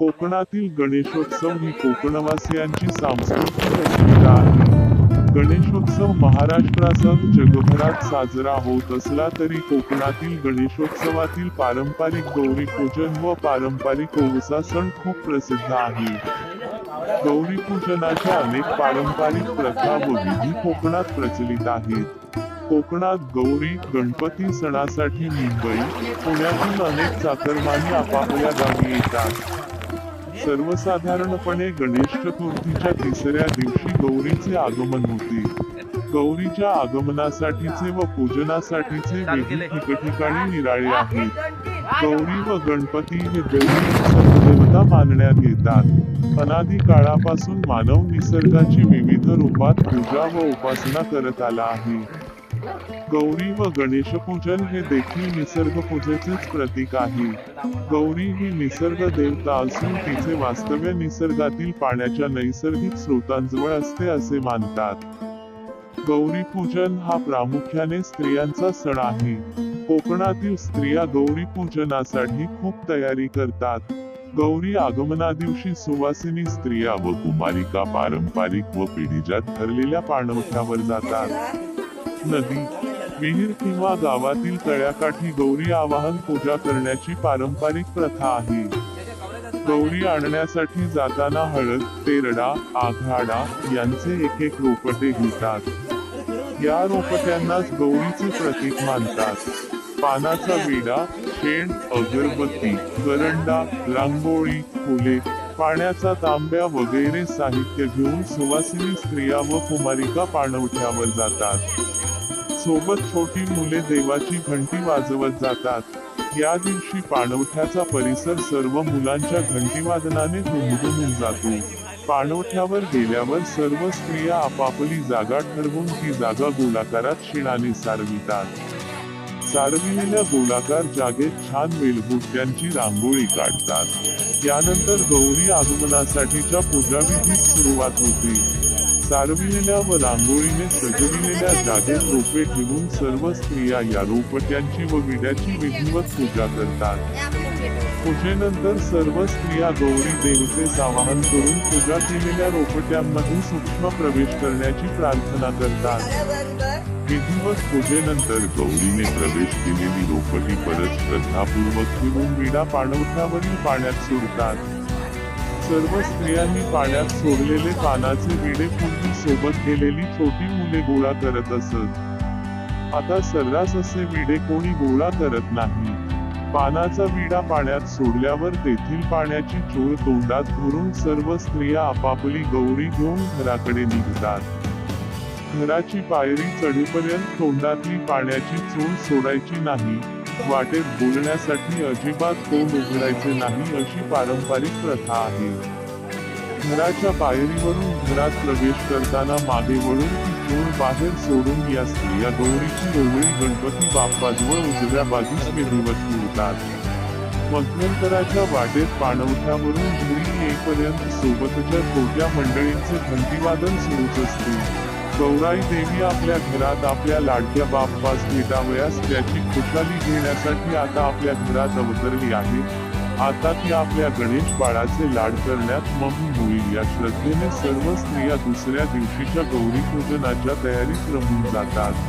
कोकणातील गणेशोत्सव ही कोकणवासियांची सांस्कृतिक अस्मिता आहे. गणेशोत्सव महाराष्ट्रासह जगभरात साजरा होत असला तरी कोकणातील गणेशोत्सवातील पारंपरिक गौरी पूजन व पारंपरिक ओवसा सण खूप प्रसिद्ध आहे. गौरी पूजनाच्या अनेक पारंपरिक प्रथा व विधी कोकणात प्रचलित आहेत कोकणात गौरी गणपती सणासाठी मुंबई पुण्यातून अनेक चाकरमानी आपापल्या गावी येतात. सर्वसाधारणपणे गणेश चतुर्थीच्या तिसऱ्या दिवशी गौरीचे आगमन होते. गौरीच्या आगमनासाठीचे व पूजनासाठीचे विधी ठिकठिकाणी निराळे आहेत. गौरी व गणपती हे देवता मानण्यात येतात. अनादी काळापासून मानव निसर्गाची विविध रूपात पूजा व उपासना करत आला आहे. गौरी व गणेश पूजन हे देखील निसर्ग पूजेचेच प्रतीक आहे. गौरी ही निसर्ग देवता असून तिचे वास्तव्य निसर्गातील पाण्याच्या नैसर्गिक स्रोतांजवळ असते असे मानतात. गौरी पूजन हा प्रामुख्याने स्त्रियांचा सण आहे. कोकणातील स्त्रिया गौरी पूजनासाठी खूप तयारी करतात. गौरी आगमना दिवशी सुवासिनी स्त्रिया व कुमारिका पारंपरिक व पिढीजात ठरलेल्या पाणवठ्यावर जातात. नदी. विहीर किंवा गावातील तळ्याकाठी गौरी आवाहन पूजा करण्याची पारंपरिक प्रथा आहे. गौरी आणण्यासाठी जाताना हळद तेरडा आघाडा यांचे एक एक रोपटे घेतात. या रोपट्यांनाच गौरीचे प्रतीक मानतात. पानाचा विडा शेण अगरबत्ती करंडा रांगोळी फुले पाण्याचा तांब्या वगैरे साहित्य घेऊन सुवासिनी स्त्रिया व कुमारिका पाणवठ्यावर जातात. सोबत छोटी मुले देवाची घंटी वाजवत जातात. या दिवशी पाणवठ्याचा परिसर सर्व मुलांच्या घंटीवादनाने दुमदुमून जातो. पाणवठ्यावर गेल्यावर सर्व स्त्रिया आपापली जागा ठरवून ती जागा गोलाकारात शिणाने सारवितात. सारविलेल्या गोलाकार जागेत छान वेलबुट्ट्यांची रांगोळी काढतात. यानंतर गौरी आगमनासाठीच्या पूजाविधीस सुरुवात होते. सारविलेल्या व रांगोळीने सजविलेल्या जागेत रोपे ठेवून सर्व स्त्रिया या रोपट्यांची व विड्याची विधिवत पूजा करतात. पूजेनंतर सर्व स्त्रिया गौरी देवतेस आवाहन करून पूजा केलेल्या रोपट्यांमध्ये सूक्ष्म प्रवेश करण्याची प्रार्थना करतात. विधिवत पूजेनंतर गौरीने प्रवेश केलेली रोपटी परत श्रद्धापूर्वक फिरून विडा पाणवठ्यावरील पाण्यात सोडतात. सर्व स्त्रियांनी पाण्यात सोडलेले पानाचे विडे पूर्वी सोबत गेलेली छोटी मुले गोळा करत असत. आता सर्रास असे विडे कोणी गोळा करत नाही. पानाचा विडा पाण्यात सोडल्यावर तेथील पाण्याची चोळ तोंडात भरून सर्व स्त्रिया आपापली गौरी घेऊन घराकडे निघतात. घराची पायरी चढेपर्यंत तोंडातली पाण्याची चूळ सोडायची नाही. वाटेत बोलण्यासाठी अजिबात तोंड उघडायचे नाही अशी पारंपरिक प्रथा आहे. घराच्या पायरीवरून घरात प्रवेश करताना मागे वळून ती चूळ बाहेर सोडून या स्त्रिया गौरीची ओवळी गणपती बाप्पाजवळ उजव्या बाजूस विधिवत ठेवतात मध्यंतराच्या वाटेत पाणवठ्यावरून घरी येईपर्यंत सोबतच्या छोट्या मंडळींचे घंटीवादन सुरूच असते. गौराई देवी आपल्या घरात आपल्या लाडक्या बाप्पास भेटावयास त्याची खुशाली घेण्यासाठी आता आपल्या घरात अवतरली आहे. आता ती आपल्या गणेश बाळाचे लाड करण्यात मग्न होईल. या श्रद्धेने सर्व स्त्रिया दुसऱ्या दिवशीच्या गौरी पूजनाच्या तयारीत रमून जातात.